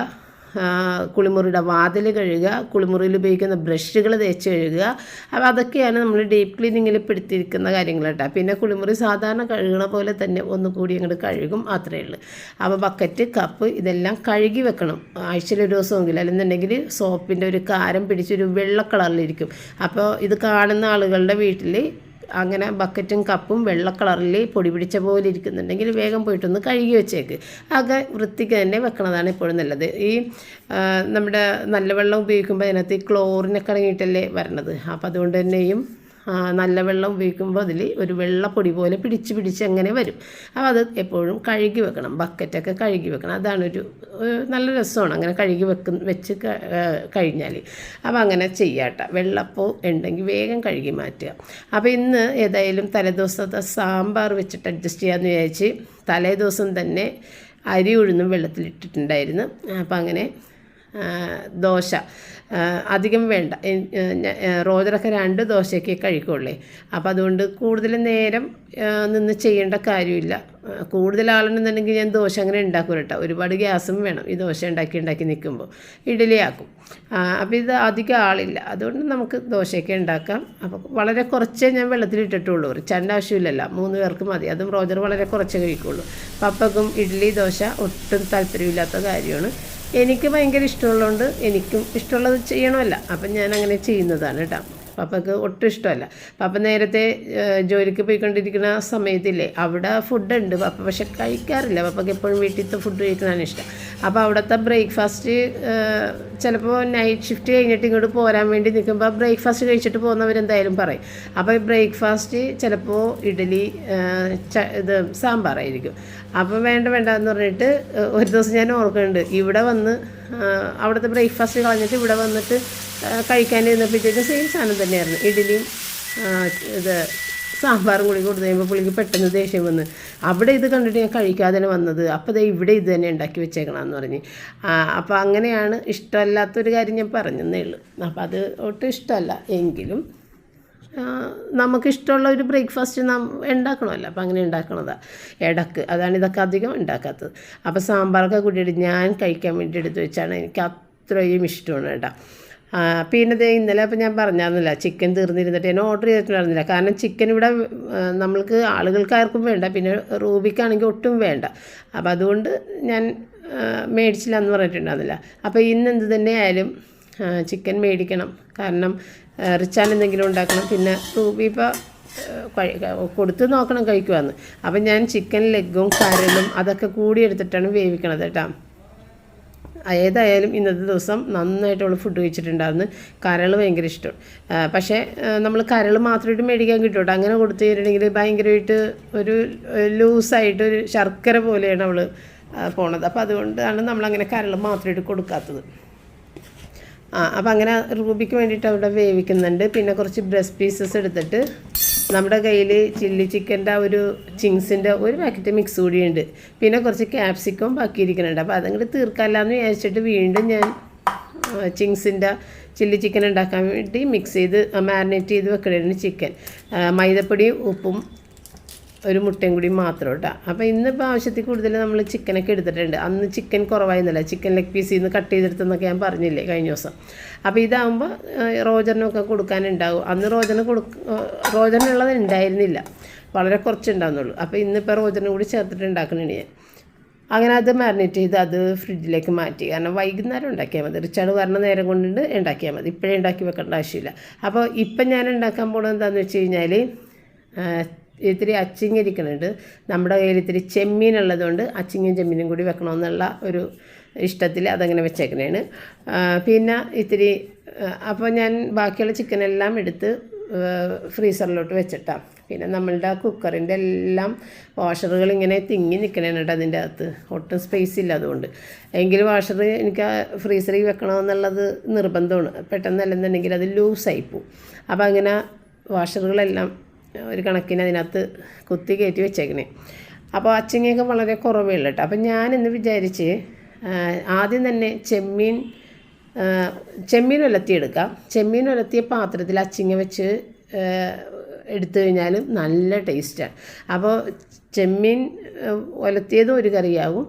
കുളിമുറിയുടെ വാതിൽ കഴുകുക കുളിമുറിയിൽ ഉപയോഗിക്കുന്ന ബ്രഷുകൾ തേച്ച് കഴുകുക. അപ്പോൾ അതൊക്കെയാണ് നമ്മൾ ഡീപ്പ് ക്ലീനിങ്ങിൽ പെടുത്തിയിരിക്കുന്ന കാര്യങ്ങൾ കേട്ടോ പിന്നെ കുളിമുറി സാധാരണ കഴുകണ പോലെ തന്നെ ഒന്നുകൂടി അങ്ങോട്ട് കഴുകും അത്രയേ ഉള്ളൂ. അപ്പോൾ ബക്കറ്റ് കപ്പ് ഇതെല്ലാം കഴുകി വെക്കണം. ആഴ്ചയിൽ ഒരു ദിവസമെങ്കിലും അല്ലെന്നുണ്ടെങ്കിൽ സോപ്പിന്റെ ഒരു കാരം പിടിച്ചൊരു വെള്ള കളറിലിരിക്കും. അപ്പോൾ ഇത് കാണുന്ന ആളുകളുടെ വീട്ടിൽ അങ്ങനെ ബക്കറ്റും കപ്പും വെള്ള കളറിൽ പൊടി പിടിച്ച പോലെ ഇരിക്കുന്നുണ്ടെങ്കിൽ വേഗം പോയിട്ടൊന്ന് കഴുകി വെച്ചേക്ക്. ആകെ വൃത്തിക്ക് തന്നെ വെക്കണതാണ് എപ്പോഴും നല്ലത്. ഈ നമ്മുടെ നല്ല വെള്ളം ഉപയോഗിക്കുമ്പോൾ അതിനകത്ത് ക്ലോറിനൊക്കെ ഇറങ്ങിയിട്ടല്ലേ വരണത്. അപ്പോൾ അതുകൊണ്ട് തന്നെയും നല്ല വെള്ളം ഉപയോഗിക്കുമ്പോൾ അതിൽ ഒരു വെള്ളപ്പൊടി പോലെ പിടിച്ച് പിടിച്ച് അങ്ങനെ വരും. അപ്പോൾ അത് എപ്പോഴും കഴുകി വെക്കണം. ബക്കറ്റൊക്കെ കഴുകി വെക്കണം. അതാണ് ഒരു നല്ല രസമാണ് അങ്ങനെ കഴുകി വെക്ക വെച്ച് കഴിഞ്ഞാൽ അപ്പോൾ അങ്ങനെ ചെയ്യാട്ട. വെള്ളപ്പോ ഉണ്ടെങ്കിൽ വേഗം കഴുകി മാറ്റുക. അപ്പോൾ ഇന്ന് ഏതായാലും തലേദിവസത്തെ സാമ്പാർ വെച്ചിട്ട് അഡ്ജസ്റ്റ് ചെയ്യാമെന്ന് വിചാരിച്ച് തലേദിവസം തന്നെ അരി ഉഴുന്നും വെള്ളത്തിലിട്ടിട്ടുണ്ടായിരുന്നു. അപ്പോൾ അങ്ങനെ ദോശ. അധികം വേണ്ട. റോജറൊക്കെ രണ്ട് ദോശയൊക്കെ കഴിക്കുള്ളേ. അപ്പോൾ അതുകൊണ്ട് കൂടുതൽ നേരം നിന്ന് ചെയ്യേണ്ട കാര്യമില്ല. കൂടുതൽ ആളുണ്ടെന്നുണ്ടെങ്കിൽ ഞാൻ ദോശ അങ്ങനെ ഉണ്ടാക്കും കേട്ടോ. ഒരുപാട് ഗ്യാസും വേണം. ഈ ദോശ ഉണ്ടാക്കി ഉണ്ടാക്കി നിൽക്കുമ്പോൾ ഇഡലിയാക്കും. അപ്പോൾ ഇത് അധികം ആളില്ല. അതുകൊണ്ട് നമുക്ക് ദോശയൊക്കെ ഉണ്ടാക്കാം. അപ്പോൾ വളരെ കുറച്ചേ ഞാൻ വെള്ളത്തിലിട്ടിട്ടുള്ളൂ ഒരു ചണ്ട ആവശ്യമില്ലല്ലോ. മൂന്ന് പേർക്ക് മതി. അതും റോജർ വളരെ കുറച്ചേ കഴിക്കുള്ളൂ. പപ്പക്കും ഇഡ്ഡലി ദോശ ഒട്ടും താല്പര്യമില്ലാത്ത കാര്യമാണ്. എനിക്ക് ഭയങ്കര ഇഷ്ടമുള്ളതുകൊണ്ട് എനിക്കും ഇഷ്ടമുള്ളത് ചെയ്യണമല്ല. അപ്പം ഞാൻ അങ്ങനെ ചെയ്യുന്നതാണ് കേട്ടോ. പപ്പക്ക് ഒട്ടും ഇഷ്ടമല്ല. പപ്പ നേരത്തെ ജോലിക്ക് പോയിക്കൊണ്ടിരിക്കുന്ന സമയത്തില്ലേ അവിടെ ഫുഡുണ്ട്. പപ്പ പക്ഷെ കഴിക്കാറില്ല. പപ്പക്ക് എപ്പോഴും വീട്ടിലത്തെ ഫുഡ് കഴിക്കാനാണ് ഇഷ്ടം. അപ്പോൾ അവിടുത്തെ ബ്രേക്ക്ഫാസ്റ്റ് ചിലപ്പോൾ നൈറ്റ് ഷിഫ്റ്റ് കഴിഞ്ഞിട്ട് ഇങ്ങോട്ട് പോരാൻ വേണ്ടി നിൽക്കുമ്പോൾ ബ്രേക്ക്ഫാസ്റ്റ് കഴിച്ചിട്ട് പോകുന്നവരെന്തായാലും പറയും. അപ്പോൾ ഈ ബ്രേക്ക്ഫാസ്റ്റ് ചിലപ്പോൾ ഇഡലി ച- ഇത് സാമ്പാറായിരിക്കും. അപ്പോൾ വേണ്ട വേണ്ട എന്ന് പറഞ്ഞിട്ട് ഒരു ദിവസം ഞാൻ ഓർക്കുന്നുണ്ട്. ഇവിടെ വന്ന് അവിടുത്തെ ബ്രേക്ക്ഫാസ്റ്റ് കളഞ്ഞിട്ട് ഇവിടെ വന്നിട്ട് കഴിക്കാൻ കഴിക്കാനിരുന്നപ്പോഴത്തേക്കും സെയിം സാധനം തന്നെയായിരുന്നു. ഇഡലിയും ഇത് സാമ്പാറും കൂടി കൊടുത്തു കഴിയുമ്പോൾ പുള്ളിക്ക് പെട്ടെന്ന് ദേഷ്യം വന്ന് അവിടെ ഇത് കണ്ടിട്ട് ഞാൻ കഴിക്കാതെ വന്നത്. അപ്പോൾ ദേ ഇവിടെ ഇത് തന്നെ ഉണ്ടാക്കി വെച്ചേക്കണമെന്ന് പറഞ്ഞ്. അപ്പോൾ അങ്ങനെയാണ് ഇഷ്ടമല്ലാത്തൊരു കാര്യം ഞാൻ പറഞ്ഞതേ ഉള്ളൂ. അപ്പോൾ അത് ഒട്ടും ഇഷ്ടമല്ല. എങ്കിലും നമുക്കിഷ്ടമുള്ള ഒരു ബ്രേക്ക്ഫാസ്റ്റ് നാം ഉണ്ടാക്കണമല്ലോ. അപ്പോൾ അങ്ങനെ ഉണ്ടാക്കണതാണ് ഇടയ്ക്ക് അതാണ് ഇതൊക്കെ അധികം ഉണ്ടാക്കാത്തത്. അപ്പോൾ സാമ്പാറൊക്കെ കൂട്ടിയിട്ട് ഞാൻ കഴിക്കാൻ വേണ്ടി എടുത്ത് വെച്ചാണ് എനിക്ക് അത്രയും ഇഷ്ടമാണ് കേട്ടോ. പിന്നെ ദേ ഇന്നലെ അപ്പോൾ ഞാൻ പറഞ്ഞായിരുന്നില്ല ചിക്കൻ തീർന്നിരുന്നിട്ട് ഞാൻ ഓർഡർ ചെയ്തിട്ടുണ്ടായിരുന്നില്ല. കാരണം ചിക്കൻ ഇവിടെ നമ്മൾക്ക് ആളുകൾക്ക് ആർക്കും വേണ്ട. പിന്നെ റൂബിക്കാണെങ്കിൽ ഒട്ടും വേണ്ട. അപ്പോൾ അതുകൊണ്ട് ഞാൻ മേടിച്ചില്ല എന്ന് പറഞ്ഞിട്ടുണ്ടായിരുന്നില്ല. അപ്പോൾ ഇന്ന് എന്ത് തന്നെ ആയാലും ചിക്കൻ മേടിക്കണം. കാരണം റിച്ചാൻ എന്തെങ്കിലും ഉണ്ടാക്കണം പിന്നെ റൂബി കൊടുത്ത് നോക്കണം കഴിക്കുവാന്ന്. അപ്പം ഞാൻ ചിക്കൻ ലെഗും കരലും അതൊക്കെ കൂടി എടുത്തിട്ടാണ് വേവിക്കണത് കേട്ടോ. ഏതായാലും ഇന്നത്തെ ദിവസം നന്നായിട്ട് അവൾ ഫുഡ് കഴിച്ചിട്ടുണ്ടായിരുന്നു. കരൾ ഭയങ്കര ഇഷ്ടം. പക്ഷേ നമ്മൾ കരൾ മാത്രമായിട്ട് മേടിക്കാൻ കേട്ടോ അങ്ങനെ കൊടുത്തു കഴിഞ്ഞിട്ടുണ്ടെങ്കിൽ ഭയങ്കരമായിട്ട് ഒരു ലൂസായിട്ട് ഒരു ശർക്കര പോലെയാണ് അവൾ പോണത്. അപ്പോൾ അതുകൊണ്ടാണ് നമ്മളങ്ങനെ കരൾ മാത്രമായിട്ട് കൊടുക്കാത്തത്. ആ അപ്പം അങ്ങനെ റൂബിക്ക് വേണ്ടിയിട്ട് അവിടെ വേവിക്കുന്നുണ്ട്. പിന്നെ കുറച്ച് ബ്രസ്റ്റ് പീസസ് എടുത്തിട്ട് നമ്മുടെ കയ്യിൽ ചില്ലി ചിക്കന്റെ ഒരു ചിങ്സിന്റെ ഒരു പാക്കറ്റ് മിക്സ് കൂടിയുണ്ട്. പിന്നെ കുറച്ച് ക്യാപ്സിക്കം ബാക്കിയിരിക്കുന്നുണ്ട്. അപ്പോൾ അതങ്ങോട്ട് തീർക്കാമല്ലാന്ന് വിചാരിച്ചിട്ട് വീണ്ടും ഞാൻ ചിങ്സിന്റെ ചില്ലി ചിക്കൻ ഉണ്ടാക്കാൻ വേണ്ടി മിക്സ് ചെയ്ത് മാരിനേറ്റ് ചെയ്ത് വെക്കണമായിരുന്നു ചിക്കൻ മൈദപ്പൊടിയും ഉപ്പും ഒരു മുട്ടയും കൂടി മാത്രം കേട്ടോ അപ്പോൾ ഇന്നിപ്പോൾ ആവശ്യത്തിൽ കൂടുതൽ നമ്മൾ ചിക്കനൊക്കെ എടുത്തിട്ടുണ്ട്. അന്ന് ചിക്കൻ കുറവായിരുന്നില്ല. ചിക്കൻ ലെഗ് പീസിൽ നിന്ന് കട്ട് ചെയ്തെടുത്തെന്നൊക്കെ ഞാൻ പറഞ്ഞില്ലേ കഴിഞ്ഞ ദിവസം. അപ്പോൾ ഇതാകുമ്പോൾ റോജറിനൊക്കെ കൊടുക്കാനുണ്ടാവും. അന്ന് റോജന് കൊടുക്ക റോജനുള്ളത് ഉണ്ടായിരുന്നില്ല. വളരെ കുറച്ചുണ്ടാകുന്നുള്ളൂ അപ്പോൾ ഇന്നിപ്പോൾ റോജനും കൂടി ചേർത്തിട്ട് ഉണ്ടാക്കുന്നുണ്ട് ഞാൻ. അങ്ങനെ അത് മാരിനേറ്റ് ചെയ്ത് അത് ഫ്രിഡ്ജിലേക്ക് മാറ്റി. കാരണം വൈകുന്നേരം ഉണ്ടാക്കിയാൽ മതി. റിച്ചാർഡ് വരണ നേരം കൊണ്ടിട്ട് ഉണ്ടാക്കിയാൽ മതി. ഇപ്പോഴേ ഉണ്ടാക്കി വെക്കേണ്ട ആവശ്യമില്ല. അപ്പോൾ ഇപ്പം ഞാൻ ഉണ്ടാക്കാൻ പോകുന്നത് എന്താണെന്ന് വെച്ച് കഴിഞ്ഞാൽ ഇത്തിരി അച്ചിങ്ങ ഇരിക്കുന്നുണ്ട് നമ്മുടെ കയ്യിൽ ഇത്തിരി ചെമ്മീൻ ഉള്ളതുകൊണ്ട് അച്ചിങ്ങും ചെമ്മീനും കൂടി വെക്കണമെന്നുള്ള ഒരു ഇഷ്ടത്തിൽ അതങ്ങനെ വെച്ചേക്കണേണ്. പിന്നെ ഇത്തിരി അപ്പോൾ ഞാൻ ബാക്കിയുള്ള ചിക്കനെല്ലാം എടുത്ത് ഫ്രീസറിലോട്ട് വെച്ചിട്ടാണ് പിന്നെ നമ്മളുടെ കുക്കറിന്റെ എല്ലാം വാഷറുകൾ ഇങ്ങനെ തിങ്ങി നിൽക്കണേണ് കേട്ടോ അതിന്റെ അകത്ത്. ഒട്ടും സ്പേസ് ഇല്ല അതുകൊണ്ട്. എങ്കിലും വാഷർ എനിക്ക് ഫ്രീസറിൽ വെക്കണമെന്നുള്ളത് നിർബന്ധമാണ്. പെട്ടെന്നല്ലെന്നുണ്ടെങ്കിൽ അത് ലൂസായി പോവും. അപ്പോൾ അങ്ങനെ വാഷറുകളെല്ലാം ഒരു കണക്കിന് അതിനകത്ത് കുത്തി കയറ്റി വെച്ചേക്കണേ. അപ്പോൾ അച്ചിങ്ങയൊക്കെ വളരെ കുറവേ ഉള്ളൂ കേട്ടോ. അപ്പം ഞാനിന്ന് വിചാരിച്ച് ആദ്യം തന്നെ ചെമ്മീൻ ചെമ്മീൻ ഉലത്തിയെടുക്കാം ചെമ്മീൻ ഉലത്തിയ പാത്രത്തിൽ അച്ചിങ്ങ വെച്ച് എടുത്തു കഴിഞ്ഞാലും നല്ല ടേസ്റ്റാണ് അപ്പോൾ ചെമ്മീൻ ആ, ഉലത്തിയതും ഒരു കറിയാവും.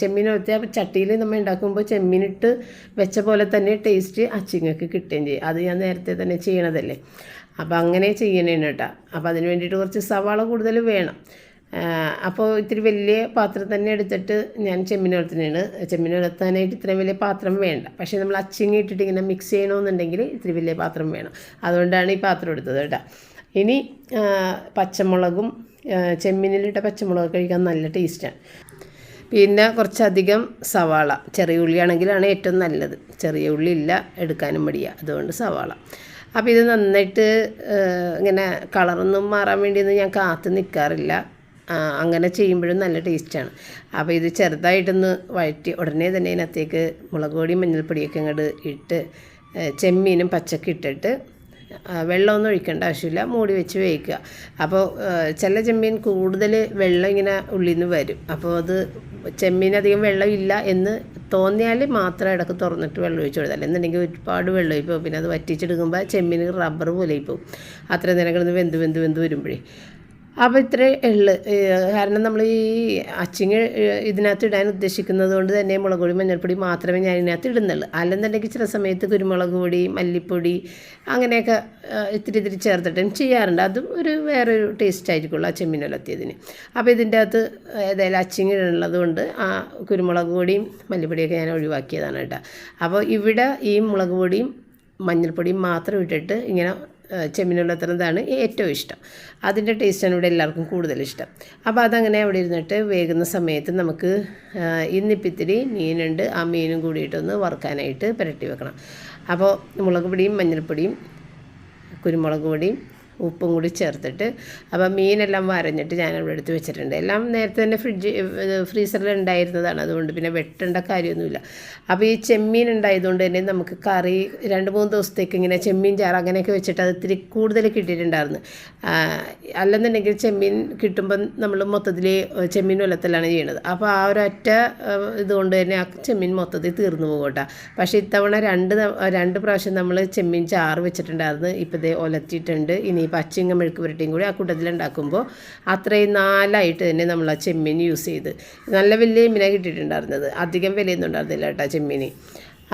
ചെമ്മീൻ ഉലത്തിയ ചട്ടിയിൽ നമ്മൾ ഉണ്ടാക്കുമ്പോൾ ചെമ്മീനിട്ട് വെച്ച പോലെ തന്നെ ടേസ്റ്റ് അച്ചിങ്ങക്ക് കിട്ടുകയും ചെയ്യും. അത് ഞാൻ നേരത്തെ തന്നെ ചെയ്യണതല്ലേ. അപ്പോൾ അങ്ങനെ ചെയ്യണേണ് കേട്ടോ. അപ്പോൾ അതിന് വേണ്ടിയിട്ട് കുറച്ച് സവാള കൂടുതൽ വേണം. അപ്പോൾ ഇത്തിരി വലിയ പാത്രം തന്നെ എടുത്തിട്ട് ഞാൻ ചെമ്മീൻ വളർത്തുന്നതാണ് ചെമ്മീൻ വളർത്താനായിട്ട് ഇത്രയും വലിയ പാത്രം വേണ്ട. പക്ഷേ നമ്മൾ അച്ചിങ്ങി ഇട്ടിട്ട് ഇങ്ങനെ മിക്സ് ചെയ്യണമെന്നുണ്ടെങ്കിൽ ഇത്തിരി വലിയ പാത്രം വേണം. അതുകൊണ്ടാണ് ഈ പാത്രം എടുത്തത് കേട്ടോ. ഇനി പച്ചമുളകും ചെമ്മീനിലിട്ട പച്ചമുളക് കഴിക്കാൻ നല്ല ടേസ്റ്റാണ്. പിന്നെ കുറച്ചധികം സവാള. ചെറിയ ഉള്ളിയാണെങ്കിലാണ് ഏറ്റവും നല്ലത്. ചെറിയ ഉള്ളി ഇല്ല എടുക്കാനും മടിയാണ് അതുകൊണ്ട് സവാള. അപ്പോൾ ഇത് നന്നായിട്ട് ഇങ്ങനെ കളറൊന്നും മാറാൻ വേണ്ടിയൊന്നും ഞാൻ കാത്ത് നിൽക്കാറില്ല അങ്ങനെ ചെയ്യുമ്പോഴും നല്ല ടേസ്റ്റാണ്. അപ്പോൾ ഇത് ചെറുതായിട്ടൊന്ന് വഴറ്റി ഉടനെ തന്നെ ഇതിനകത്തേക്ക് മുളക് പൊടി മഞ്ഞൾപ്പൊടിയൊക്കെ ഇങ്ങോട്ട് ഇട്ട് ചെമ്മീനും പച്ചക്ക് ഇട്ടിട്ട് വെള്ളമൊന്നും ഒഴിക്കേണ്ട ആവശ്യമില്ല. മൂടി വെച്ച് വേവിക്കുക. അപ്പോൾ ചില ചെമ്മീൻ കൂടുതൽ വെള്ളം ഇങ്ങനെ ഉള്ളിൽ നിന്ന് വരും. അപ്പോൾ അത് ചെമ്മീൻ അധികം വെള്ളം ഇല്ല എന്ന് തോന്നിയാൽ മാത്രം ഇടയ്ക്ക് തുറന്നിട്ട് വെള്ളം ഒഴിച്ച് കൊടുത്താൽ എന്നുണ്ടെങ്കിൽ ഒരുപാട് വെള്ളം ഒഴിപ്പോൾ പിന്നെ അത് വറ്റിച്ചെടുക്കുമ്പോൾ ചെമ്മീൻ റബ്ബർ പോലെ ഇപ്പോൾ അത്ര നേരം കിടന്ന് വെന്ത് വെന്ത് വെന്ത് വരുമ്പോഴേ. അപ്പോൾ ഇത്ര ഉള്ളു. കാരണം നമ്മൾ ഈ അച്ചിങ്ങ ഇതിനകത്ത് ഇടാൻ ഉദ്ദേശിക്കുന്നത് കൊണ്ട് തന്നെ മുളക് പൊടി മഞ്ഞൾപ്പൊടി മാത്രമേ ഞാൻ ഇതിനകത്ത് ഇടുന്നുള്ളൂ. അല്ലെന്നുണ്ടെങ്കിൽ ചില സമയത്ത് കുരുമുളക് പൊടി മല്ലിപ്പൊടി അങ്ങനെയൊക്കെ ഇത്തിരി ഇത്തിരി ചേർത്തിട്ടും ചെയ്യാറുണ്ട്. അതും ഒരു വേറൊരു ടേസ്റ്റ് ആയിരിക്കുള്ളൂ ആ ചെമ്മീനൊലത്തിയതിന് അപ്പോൾ ഇതിന്റെ അകത്ത് ഏതായാലും അച്ചിങ്ങ് ഇടുന്നത് കൊണ്ട് ആ കുരുമുളക് പൊടിയും മല്ലിപ്പൊടിയൊക്കെ ഞാൻ ഒഴിവാക്കിയതാണ് കേട്ടോ. അപ്പോൾ ഇവിടെ ഈ മുളക് പൊടിയും മഞ്ഞൾപ്പൊടിയും മാത്രം ഇട്ടിട്ട് ഇങ്ങനെ ചെമ്മീനുള്ളത്രതാണ് ഏറ്റവും ഇഷ്ടം. അതിന്റെ ടേസ്റ്റാണ് ഇവിടെ എല്ലാവർക്കും കൂടുതൽ ഇഷ്ടം. അപ്പോൾ അതങ്ങനെ അവിടെ ഇരുന്നിട്ട് വേകുന്ന സമയത്ത് നമുക്ക് ഇന്നിപ്പിത്തിരി മീനുണ്ട്. ആ മീനും കൂടിയിട്ടൊന്ന് വറുക്കാനായിട്ട് പുരട്ടി വെക്കണം. അപ്പോൾ മുളക് പൊടിയും മഞ്ഞൾപ്പൊടിയും കുരുമുളക് പൊടിയും ഉപ്പും കൂടി ചേർത്തിട്ട് അപ്പോൾ മീനെല്ലാം വരഞ്ഞിട്ട് ഞാൻ അവിടെ എടുത്ത് വെച്ചിട്ടുണ്ട്. എല്ലാം നേരത്തെ തന്നെ ഫ്രിഡ്ജ് ഫ്രീസറിൽ ഉണ്ടായിരുന്നതാണ്. അതുകൊണ്ട് പിന്നെ വെട്ടേണ്ട കാര്യമൊന്നുമില്ല. അപ്പോൾ ഈ ചെമ്മീൻ ഉണ്ടായതുകൊണ്ട് തന്നെ നമുക്ക് കറി രണ്ട് മൂന്ന് ദിവസത്തേക്ക് ഇങ്ങനെ ചെമ്മീൻ ചാറ് അങ്ങനെയൊക്കെ വെച്ചിട്ട് അത് ഇത്തിരി കൂടുതൽ കിട്ടിയിട്ടുണ്ടായിരുന്നു. അല്ലെന്നുണ്ടെങ്കിൽ ചെമ്മീൻ കിട്ടുമ്പം നമ്മൾ മൊത്തത്തിൽ ചെമ്മീൻ ഉലത്തലാണ് ചെയ്യണത്. അപ്പോൾ ആ ഒരൊറ്റ ഇതുകൊണ്ട് തന്നെ ആ ചെമ്മീൻ മൊത്തത്തിൽ തീർന്നു പോകട്ടെ പക്ഷേ ഇത്തവണ രണ്ട് രണ്ട് പ്രാവശ്യം നമ്മൾ ചെമ്മീൻ ചാറ് വെച്ചിട്ടുണ്ടായിരുന്നു. ഇപ്പോൾ ഇതേ ഒലത്തിയിട്ടുണ്ട് ഇനി പച്ചിങ്ങ മെഴുക്ക് പുരട്ടിയും കൂടി ആ കൂട്ടത്തിലുണ്ടാക്കുമ്പോൾ അത്രയും നാലായിട്ട് തന്നെ നമ്മൾ ആ ചെമ്മീൻ യൂസ് ചെയ്ത് നല്ല വലിയ മീനാണ് കിട്ടിയിട്ടുണ്ടായിരുന്നത്. അധികം വിലയൊന്നും ഉണ്ടായിരുന്നില്ല കേട്ടോ ചെമ്മീൻ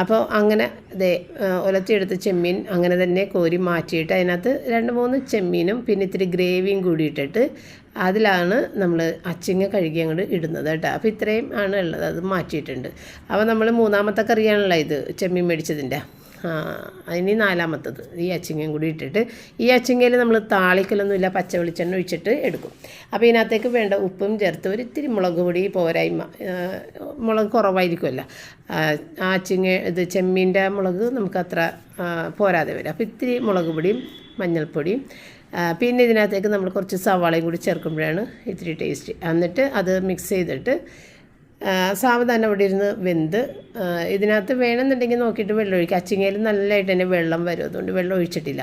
അപ്പോൾ അങ്ങനെ ദേ ഒലത്തിയെടുത്ത ചെമ്മീൻ അങ്ങനെ തന്നെ കോരി മാറ്റിയിട്ട് അതിനകത്ത് രണ്ട് മൂന്ന് ചെമ്മീനും പിന്നെ ഇത്തിരി ഗ്രേവിയും കൂടി ഇട്ടിട്ട് അതിലാണ് നമ്മൾ അച്ചിങ്ങ കഴുകി അങ്ങോട്ട് ഇടുന്നത് കേട്ടോ. അപ്പോൾ ഇത്രയും ആണ് ഉള്ളത്. അത് മാറ്റിയിട്ടുണ്ട്. അപ്പോൾ നമ്മൾ മൂന്നാമത്തെ കറിയാണല്ലോ ഇത് ചെമ്മീൻ മേടിച്ചതിന്റെ. അതിന് നാലാമത്തത്. ഈ അച്ചിങ്ങയും കൂടി ഇട്ടിട്ട് ഈ അച്ചിങ്ങയിൽ നമ്മൾ താളിക്കലൊന്നുമില്ല പച്ച വെളിച്ചെണ്ണ ഒഴിച്ചിട്ട് എടുക്കും. അപ്പോൾ ഇതിനകത്തേക്ക് വേണ്ട ഉപ്പും ചേർത്ത് ഒരു ഇത്തിരി മുളക് പൊടി പോരായ്മ മുളക് കുറവായിരിക്കുമല്ല. ആ, അച്ചിങ്ങ ഇത് ചെമ്മീന്റെ മുളക് നമുക്ക് അത്ര പോരാതെ വരും. അപ്പോൾ ഇത്തിരി മുളക് പൊടിയും മഞ്ഞൾപ്പൊടിയും പിന്നെ ഇതിനകത്തേക്ക് നമ്മൾ കുറച്ച് സവാളയും കൂടി ചേർക്കുമ്പോഴാണ് ഇത്തിരി ടേസ്റ്റ്. എന്നിട്ട് അത് മിക്സ് ചെയ്തിട്ട് സാവധാനം അവിടെ ഇരുന്ന് വെന്ത്. ഇതിനകത്ത് വേണമെന്നുണ്ടെങ്കിൽ നോക്കിയിട്ട് വെള്ളം ഒഴിക്കുക അച്ചിങ്ങയിൽ നല്ലതായിട്ട് തന്നെ വെള്ളം വരും. അതുകൊണ്ട് വെള്ളം ഒഴിച്ചിട്ടില്ല.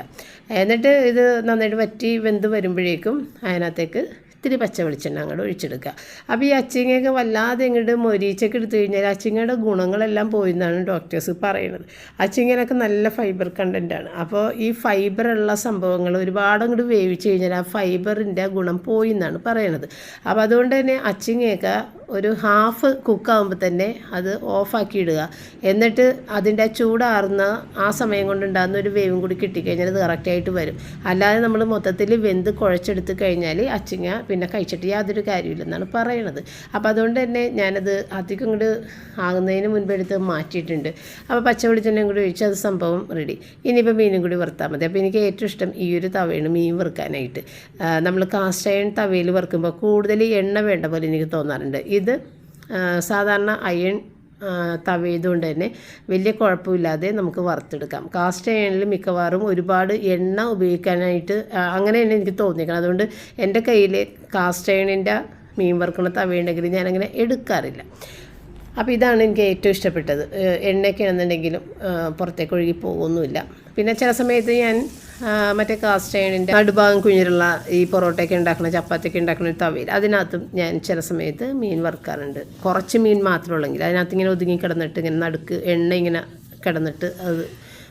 എന്നിട്ട് ഇത് നന്നായിട്ട് വറ്റി വെന്ത് വരുമ്പോഴേക്കും അതിനകത്തേക്ക് ഇത്തിരി പച്ച വെളിച്ചെണ്ണ അങ്ങോട്ട് ഒഴിച്ചെടുക്കുക. അപ്പോൾ ഈ അച്ചിങ്ങയൊക്കെ വല്ലാതെ ഇങ്ങോട്ട് മൊരീച്ചൊക്കെ എടുത്തു കഴിഞ്ഞാൽ അച്ചിങ്ങയുടെ ഗുണങ്ങളെല്ലാം പോയെന്നാണ് ഡോക്ടേഴ്സ് പറയുന്നത് അച്ചിങ്ങനൊക്കെ നല്ല ഫൈബർ കണ്ടന്റാണ് അപ്പോൾ ഈ ഫൈബർ ഉള്ള സംഭവങ്ങൾ ഒരുപാട് അങ്ങോട്ട് വേവിച്ച് കഴിഞ്ഞാൽ ആ ഫൈബറിന്റെ ഗുണം പോയി എന്നാണ് പറയണത്. അപ്പോൾ അതുകൊണ്ട് തന്നെ അച്ചിങ്ങയൊക്കെ ഒരു ഹാഫ് കുക്കാകുമ്പോൾ തന്നെ അത് ഓഫാക്കി ഇടുക. എന്നിട്ട് അതിന്റെ ചൂടാറുന്ന ആ സമയം കൊണ്ടുണ്ടാകുന്ന ഒരു വേവും കൂടി കിട്ടിക്കഴിഞ്ഞാൽ അത് കറക്റ്റായിട്ട് വരും. അല്ലാതെ നമ്മൾ മൊത്തത്തിൽ വെന്ത് കുഴച്ചെടുത്ത് കഴിഞ്ഞാൽ അച്ചിങ്ങ പിന്നെ കഴിച്ചിട്ട് യാതൊരു കാര്യമില്ലെന്നാണ് പറയണത്. അപ്പോൾ അതുകൊണ്ട് തന്നെ ഞാനത് അധികം ഇങ്ങോട്ട് ആകുന്നതിന് മുൻപെടുത്ത് മാറ്റിയിട്ടുണ്ട്. അപ്പോൾ പച്ചവെളിച്ചെണ്ണയും കൂടി ഒഴിച്ച് അത് സംഭവം റെഡി ഇനിയിപ്പോൾ മീനും കൂടി വറുത്താൽ മതി. അപ്പോൾ എനിക്ക് ഏറ്റവും ഇഷ്ടം ഈ ഒരു തവയാണ് മീൻ വറുക്കാനായിട്ട്. നമ്മൾ കാസ്റ്റ് അയൺ തവയിൽ വറുക്കുമ്പോൾ കൂടുതൽ എണ്ണ വേണ്ട പോലെ എനിക്ക് തോന്നാറുണ്ട്. ഇത് സാധാരണ അയൺ തവയതുകൊണ്ട് തന്നെ വലിയ കുഴപ്പമില്ലാതെ നമുക്ക് വറുത്തെടുക്കാം. കാസ്റ്റ് അയണിൽ മിക്കവാറും ഒരുപാട് എണ്ണ ഉപയോഗിക്കാനായിട്ട് അങ്ങനെ തന്നെ എനിക്ക് തോന്നിക്കണം അതുകൊണ്ട് എന്റെ കയ്യിൽ കാസ്റ്റ് അയണിന്റെ മീൻ വറുക്കണ തവയുണ്ടെങ്കിൽ ഞാനങ്ങനെ എടുക്കാറില്ല. അപ്പോൾ ഇതാണ് എനിക്ക് ഏറ്റവും ഇഷ്ടപ്പെട്ടത്. എണ്ണയൊക്കെ ആണെന്നുണ്ടെങ്കിലും പുറത്തേക്ക് ഒഴുകി പോകുന്നുമില്ല. പിന്നെ ചില സമയത്ത് ഞാൻ മറ്റേ കാസ്റ്റ് അയണിന്റെ നടുഭാഗം കുഞ്ഞിലുള്ള ഈ പൊറോട്ടയൊക്കെ ഉണ്ടാക്കുന്ന ചപ്പാത്തിയൊക്കെ ഉണ്ടാക്കുന്ന ഒരു തവയിൽ. അതിനകത്തും ഞാൻ ചില സമയത്ത് മീൻ വറുക്കാറുണ്ട്. കുറച്ച് മീൻ മാത്രമേ ഉള്ളെങ്കിൽ അതിനകത്ത് ഇങ്ങനെ ഒതുങ്ങി കിടന്നിട്ട് ഇങ്ങനെ നടുക്ക് എണ്ണ ഇങ്ങനെ കിടന്നിട്ട് അത്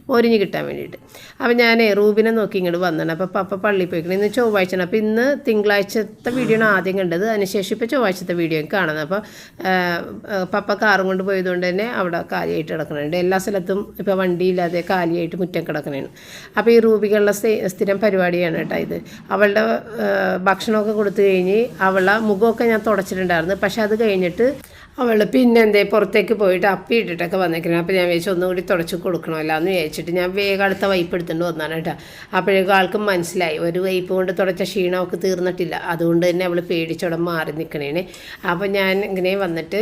ഒരിഞ്ഞ് കിട്ടാൻ വേണ്ടിയിട്ട്. അപ്പോൾ ഞാൻ റൂബിനെ നോക്കി ഇങ്ങോട്ട് വന്നാണ്. അപ്പോൾ പപ്പ പള്ളിയിൽ പോയിക്കണം. ഇന്ന് ചൊവ്വാഴ്ചയാണ് അപ്പോൾ ഇന്ന് തിങ്കളാഴ്ചത്തെ വീഡിയോ ആണ് ആദ്യം കണ്ടത്. അതിനുശേഷം ഇപ്പോൾ ചൊവ്വാഴ്ചത്തെ വീഡിയോ കാണുന്നത്. അപ്പോൾ പപ്പ കാറും കൊണ്ട് പോയതുകൊണ്ട് തന്നെ അവിടെ കാലിയായിട്ട് കിടക്കണുണ്ട്. എല്ലാ സ്ഥലത്തും ഇപ്പോൾ വണ്ടിയില്ലാതെ കാലിയായിട്ട് മുറ്റം കിടക്കണേണ് അപ്പോൾ ഈ റൂബികളുടെ സ്ഥി- സ്ഥിരം പരിപാടിയാണ് കേട്ടോ ഇത്. അവളുടെ ഭക്ഷണമൊക്കെ കൊടുത്തു കഴിഞ്ഞ് അവളുടെ മുഖമൊക്കെ ഞാൻ തുടച്ചിട്ടുണ്ടായിരുന്നു. പക്ഷെ അത് കഴിഞ്ഞിട്ട് അവൾ പിന്നെ എന്തേ പുറത്തേക്ക് പോയിട്ട് അപ്പി ഇട്ടിട്ടൊക്കെ വന്നേക്കണം അപ്പോൾ ഞാൻ വിചാരിച്ചു ഒന്നും കൂടി തുടച്ച് കൊടുക്കണമല്ലോ എന്ന് വിചാരിച്ചിട്ട് ഞാൻ വേഗം അടുത്ത വൈപ്പ് എടുത്തുകൊണ്ട് വന്നാണ് കേട്ടോ. അപ്പോഴേക്കും ആൾക്കും മനസ്സിലായി. ഒരു വൈപ്പ് കൊണ്ട് തുടച്ച ക്ഷീണം അവൾക്ക് തീർന്നിട്ടില്ല. അതുകൊണ്ട് തന്നെ അവൾ പേടിച്ചോടെ മാറി നിൽക്കണേ അപ്പോൾ ഞാൻ ഇങ്ങനെ വന്നിട്ട്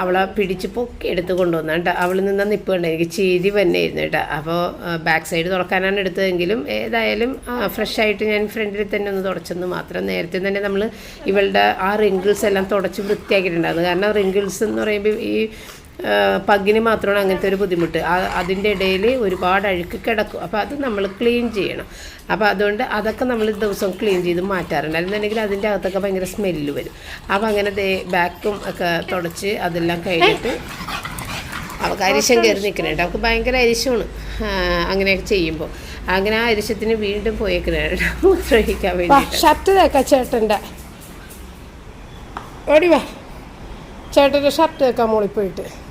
അവളെ പിടിച്ച് പൊക്കി എടുത്ത് കൊണ്ടുവന്ന. കേട്ടോ അവൾ നിന്ന നിപ്പ് കണ്ട. എനിക്ക് ചിരി വന്നെയായിരുന്നു കേട്ടോ. അപ്പോൾ ബാക്ക് സൈഡ് തുറക്കാനാണ് എടുത്തതെങ്കിലും ഏതായാലും ഫ്രഷ് ആയിട്ട് ഞാൻ ഫ്രണ്ടിൽ തന്നെ ഒന്ന് തുടച്ചെന്ന് മാത്രം നേരത്തെ തന്നെ നമ്മൾ ഇവളുടെ ആ റിങ്കിൾസ് എല്ലാം തുടച്ച് വൃത്തിയാക്കിയിട്ടുണ്ടായിരുന്നു. കാരണം റിങ്കിൾസ് എന്ന് പറയുമ്പോൾ ഈ പഗ്ഗിന് മാത്രമാണ് അങ്ങനത്തെ ഒരു ബുദ്ധിമുട്ട്. അതിന്റെ ഇടയിൽ ഒരുപാട് അഴുക്ക് കിടക്കും. അപ്പോൾ അത് നമ്മൾ ക്ലീൻ ചെയ്യണം. അപ്പോൾ അതുകൊണ്ട് അതൊക്കെ നമ്മൾ ദിവസം ക്ലീൻ ചെയ്ത് മാറ്റാറുണ്ട്. അല്ലെന്നുണ്ടെങ്കിൽ അതിന്റെ അകത്തൊക്കെ ഭയങ്കര സ്മെല്ല് വരും. അപ്പോൾ അങ്ങനെ ബാക്കും ഒക്കെ തുടച്ച് അതെല്ലാം കഴിഞ്ഞിട്ട് അവൾക്ക് അരിശം കയറി നിൽക്കുന്നുണ്ട്. അവൾക്ക് ഭയങ്കര അരിശമാണ്. അങ്ങനെയൊക്കെ ചെയ്യുമ്പോൾ. അങ്ങനെ ആ അരിശത്തിന് വീണ്ടും പോയേക്കുന്നുണ്ട്. മൂത്രമൊഴിക്കാൻ വേണ്ടി ഷർട്ട് തേക്കാം ചേട്ടന്റെ ഓടി വാ. ഷർട്ട് തേക്കാൻ മോളിൽ പോയിട്ട്.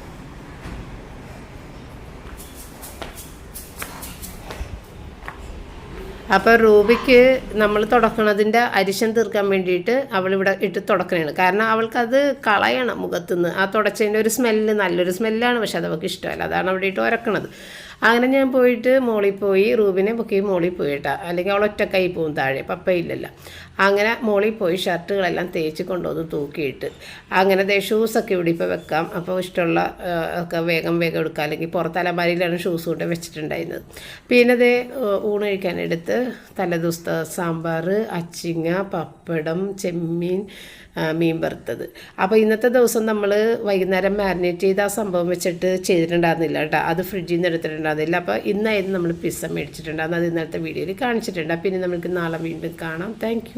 അപ്പോൾ റൂബിക്ക് നമ്മൾ തുടക്കണതിന്റെ അരിശം തീർക്കാൻ വേണ്ടിയിട്ട് അവളിവിടെ ഇട്ട് തുടക്കണയാണ് കാരണം അവൾക്കത് കളയണം മുഖത്തുനിന്ന്. ആ തുടച്ചതിന്റെ ഒരു സ്മെല്ല് നല്ലൊരു സ്മെല്ലാണ് പക്ഷെ അത് അവൾക്ക് ഇഷ്ടമല്ല. അതാണ് അവിടെ ഇട്ട് ഉരക്കണത് അങ്ങനെ ഞാൻ പോയിട്ട് മോളിൽ പോയി റൂബിനെ പൊക്കി മോളിൽ പോയി കേട്ടോ അല്ലെങ്കിൽ അവൾ ഒറ്റക്കായി പോകും താഴെ പപ്പയില്ലല്ലോ. അങ്ങനെ മോളിൽ പോയി ഷർട്ടുകളെല്ലാം തേച്ച് കൊണ്ടുവന്ന് തൂക്കിയിട്ട്. അങ്ങനെ ദേ ഷൂസൊക്കെ ഇവിടെ ഇപ്പോൾ വെക്കാം. അപ്പോൾ ഇഷ്ടമുള്ള ഒക്കെ വേഗം വേഗം എടുക്കാം. അല്ലെങ്കിൽ പുറത്ത് അലമാരിയിലാണ് ഷൂസ് കൊണ്ട് വെച്ചിട്ടുണ്ടായിരുന്നത്. പിന്നെ ദേ ഊണ് കഴിക്കാനെടുത്ത് തലേദിവസത്തെ സാമ്പാർ അച്ചിങ്ങ പപ്പടം ചെമ്മീൻ മീൻ വറുത്തത്. അപ്പോൾ ഇന്നത്തെ ദിവസം നമ്മൾ വൈകുന്നേരം മാരിനേറ്റ് ചെയ്ത് ആ സംഭവം വെച്ചിട്ട് ചെയ്തിട്ടുണ്ടായിരുന്നില്ല കേട്ടോ. അത് ഫ്രിഡ്ജിൽ നിന്ന് എടുത്തിട്ടുണ്ടായിരുന്നില്ല. അപ്പോൾ ഇന്നായിരുന്നു നമ്മൾ പിസ്സ മേടിച്ചിട്ടുണ്ടായിരുന്നു അത് ഇന്നത്തെ വീഡിയോയിൽ കാണിച്ചിട്ടുണ്ട്. പിന്നെ നമുക്ക് നാളെ വീണ്ടും കാണാം. താങ്ക്